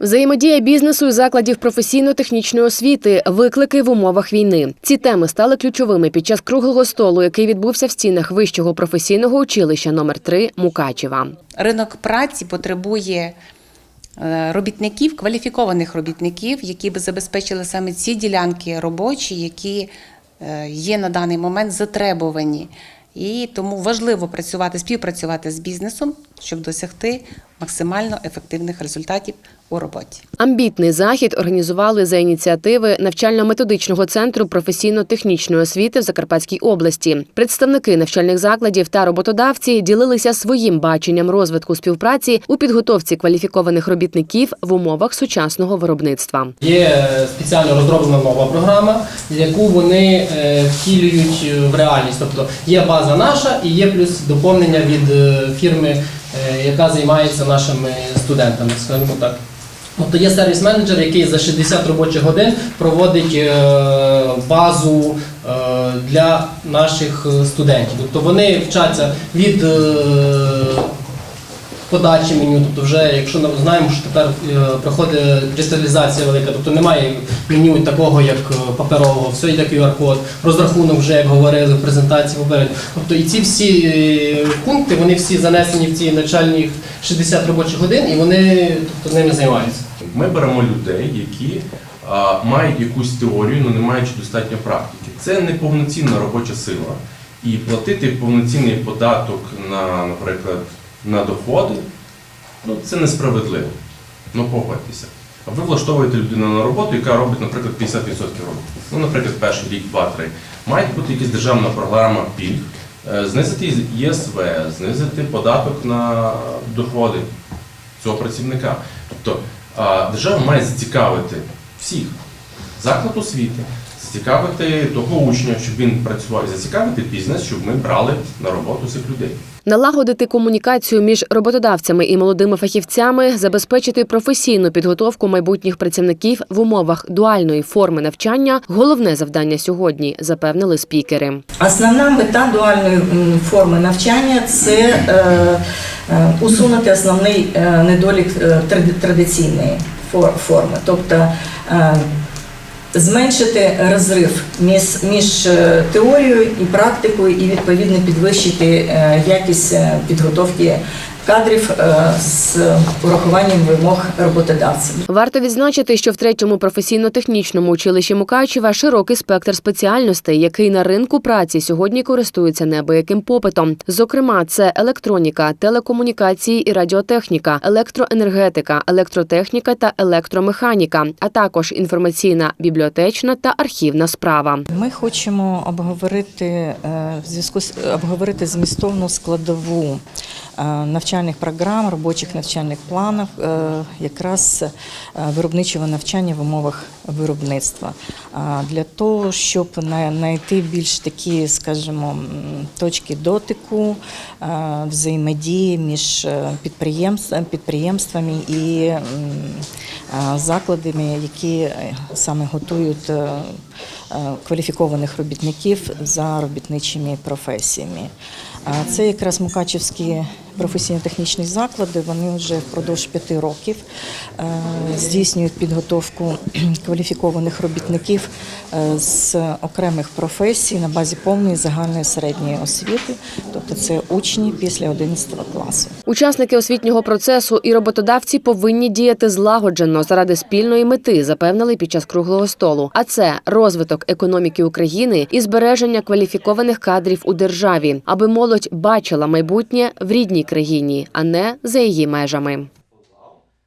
Взаємодія бізнесу і закладів професійно-технічної освіти, виклики в умовах війни. Ці теми стали ключовими під час круглого столу, який відбувся в стінах вищого професійного училища номер 3 Мукачева. Ринок праці потребує е, робітників, кваліфікованих робітників, які би забезпечили саме ці ділянки робочі, які е, є на даний момент затребувані. І тому важливо працювати, співпрацювати з бізнесом, щоб досягти максимально ефективних результатів у роботі. Амбітний захід організували за ініціативи навчально-методичного центру професійно-технічної освіти в Закарпатській області. Представники навчальних закладів та роботодавці ділилися своїм баченням розвитку співпраці у підготовці кваліфікованих робітників в умовах сучасного виробництва. Є е, спеціально розроблена нова програма, яку вони е, втілюють е, в реальність. Тобто є база наша і є плюс доповнення від фірми, яка займається нашими студентами, скажімо так. Тобто є сервіс-менеджер, який за 60 робочих годин проводить е, базу е, для наших е, студентів. Тобто вони вчаться від е, подачі меню, тобто вже якщо знаємо, що тепер е, проходить кристалізація велика, тобто немає меню такого, як е, паперового, все йде QR-код, розрахунок вже, як говорили в презентації попередньо. Тобто і ці всі е, пункти, вони всі занесені в ці навчальні 60 робочих годин, і вони тобто, ними займаються. Ми беремо людей, які мають якусь теорію, але не маючи достатньо практики. Це не повноцінна робоча сила. І платити повноцінний податок на, наприклад, на доходи, ну це несправедливо. Ну погодьтеся. А ви влаштовуєте людину на роботу, яка робить, наприклад, 50% роботи. Ну, наприклад, перший рік, два-три. Має бути якась державна програма пільг, е, знизити ЄСВ, знизити податок на доходи цього працівника. Тобто держава має зацікавити всіх заклад освіти, зацікавити того учня, щоб він працював, і зацікавити бізнес, щоб ми брали на роботу цих людей. Налагодити комунікацію між роботодавцями і молодими фахівцями, забезпечити професійну підготовку майбутніх працівників в умовах дуальної форми навчання головне завдання сьогодні, запевнили спікери. Основна мета дуальної форми навчання це е, е, усунути основний е, недолік тради- традиційної форми, тобто зменшити розрив між, між е, теорією і практикою і відповідно підвищити е, якість е, підготовки кадрів е, з урахуванням вимог роботодавців. Варто відзначити, що в третьому професійно-технічному училищі Мукачева широкий спектр спеціальностей, який на ринку праці сьогодні користується неабияким попитом. Зокрема, це електроніка, телекомунікації і радіотехніка, електроенергетика, електротехніка та електромеханіка, а також інформаційна, бібліотечна та архівна справа. Ми хочемо обговорити е, в зв'язку з обговорити змістовну складову навчальних програм, робочих навчальних планів, е, якраз е, виробничого навчання в умовах виробництва. Для того, щоб на- знайти більш такі, скажімо, точки дотику, е, взаємодії між підприємствами і закладами, які саме готують кваліфікованих робітників за робітничими професіями. Це якраз Мукачівські професійно-технічні заклади. Вони вже впродовж п'яти років е, здійснюють підготовку кваліфікованих робітників е, з окремих професій на базі повної загальної середньої освіти, тобто це учні після 11 класу. Учасники освітнього процесу і роботодавці повинні діяти злагоджено заради спільної мети, запевнили під час круглого столу. А це розвиток економіки України і збереження кваліфікованих кадрів у державі, аби молодь бачила майбутнє в рідній країні, а не за її межами.